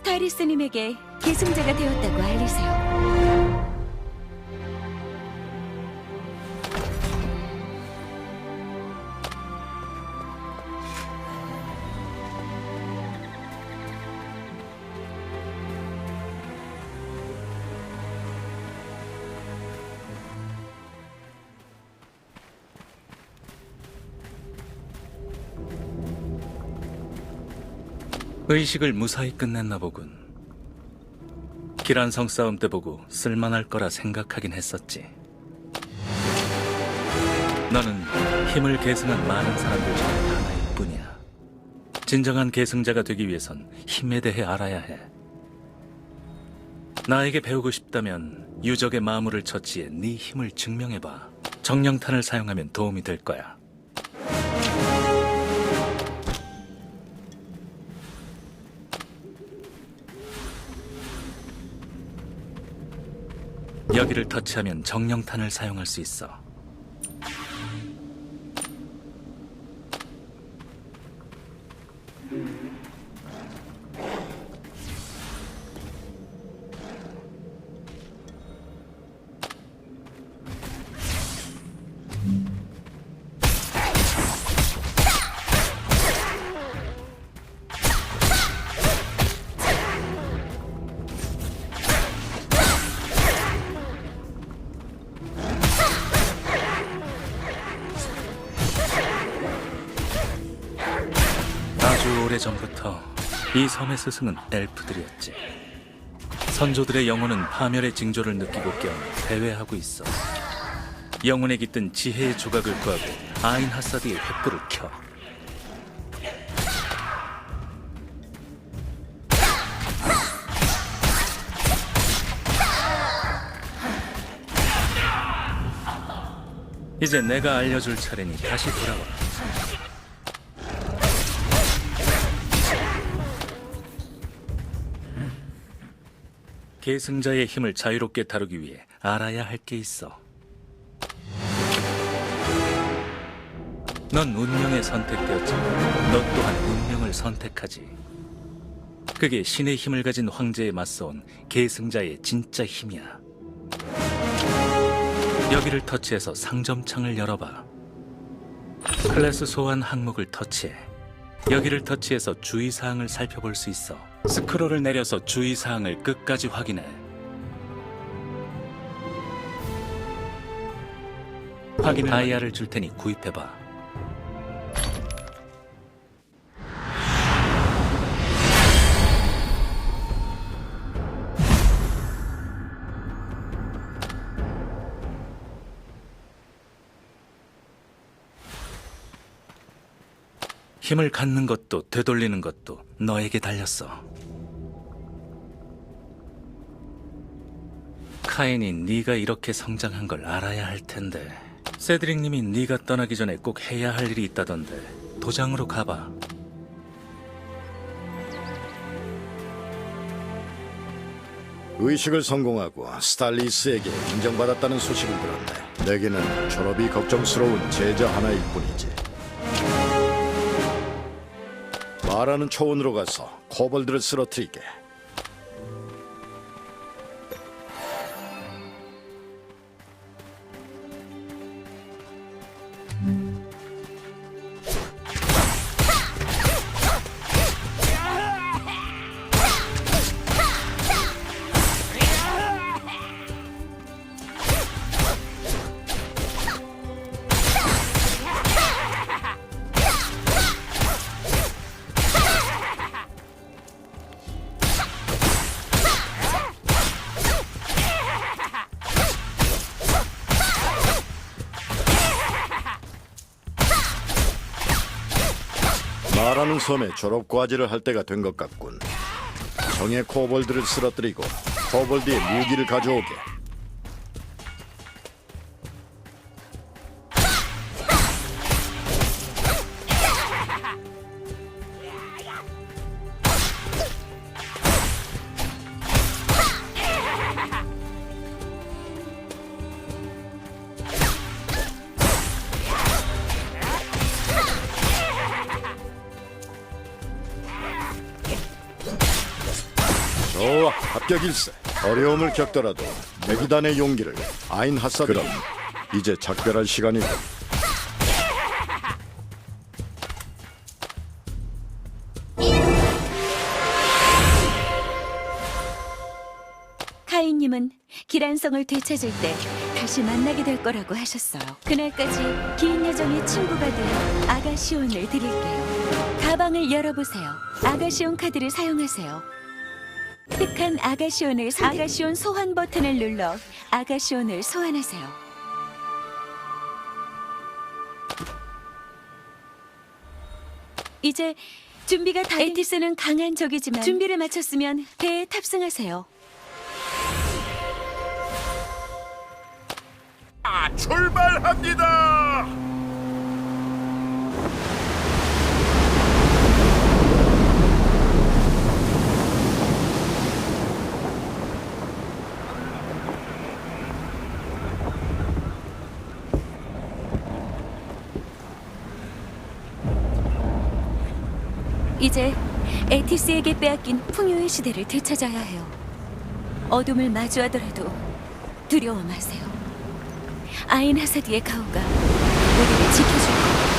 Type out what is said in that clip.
스타리스님에게 계승자가 되었다고 알리세요. 의식을 무사히 끝냈나 보군. 기란성 싸움 때 보고 쓸만할 거라 생각하긴 했었지. 너는 힘을 계승한 많은 사람들 중에 하나일 뿐이야. 진정한 계승자가 되기 위해선 힘에 대해 알아야 해. 나에게 배우고 싶다면 유적의 마물을 처치해 네 힘을 증명해봐. 정령탄을 사용하면 도움이 될 거야. 여기를 터치하면 정령탄을 사용할 수 있어. 아 오래 전부터 이 섬의 스승은 엘프들이었지. 선조들의 영혼은 파멸의 징조를 느끼고 깨어 대회하고 있어. 영혼에 깃든 지혜의 조각을 구하고 아인 하사드의 횃불을 켜. 이제 내가 알려줄 차례니 다시 돌아와. 계승자의 힘을 자유롭게 다루기 위해 알아야 할 게 있어. 넌 운명에 선택되었지만 너 또한 운명을 선택하지. 그게 신의 힘을 가진 황제에 맞서온 계승자의 진짜 힘이야. 여기를 터치해서 상점창을 열어봐. 클래스 소환 항목을 터치해. 여기를 터치해서 주의사항을 살펴볼 수 있어. 스크롤을 내려서 주의사항을 끝까지 확인해. 확인 다이아를 줄 테니 구입해봐. 힘을 갖는 것도 되돌리는 것도 너에게 달렸어. 카인이 네가 이렇게 성장한 걸 알아야 할 텐데. 세드릭님이 네가 떠나기 전에 꼭 해야 할 일이 있다던데 도장으로 가봐. 의식을 성공하고 스탈리스에게 인정받았다는 소식을 들었네. 내게는 졸업이 걱정스러운 제자 하나일 뿐이지. 말하는 초원으로 가서 코벌들을 쓰러뜨리게. 말하는 섬에 졸업 과제를 할 때가 된 것 같군. 정의 코벌들을 쓰러뜨리고 코벌드의 무기를 가져오게. 합격일세. 어려움을 겪더라도 메기단의 용기를 아인 하사드. 그럼 이제 작별할 시간이고. 카인님은 기란성을 되찾을 때 다시 만나게 될 거라고 하셨어요. 그날까지 긴 여정의 친구가 될 아가시온을 드릴게요. 가방을 열어보세요. 아가시온 카드를 사용하세요. 픽한 아가시온을 선 아가시온 소환 버튼을 눌러 아가시온을 소환하세요. 이제 준비가 다 에티스는 강한 적이지만 준비를 마쳤으면 배에 탑승하세요. 출발합니다. 이제 에티스에게 빼앗긴 풍요의 시대를 되찾아야 해요. 어둠을 마주하더라도 두려워 마세요. 아인 하사디의 가오가 우리를 지켜줄 거예요.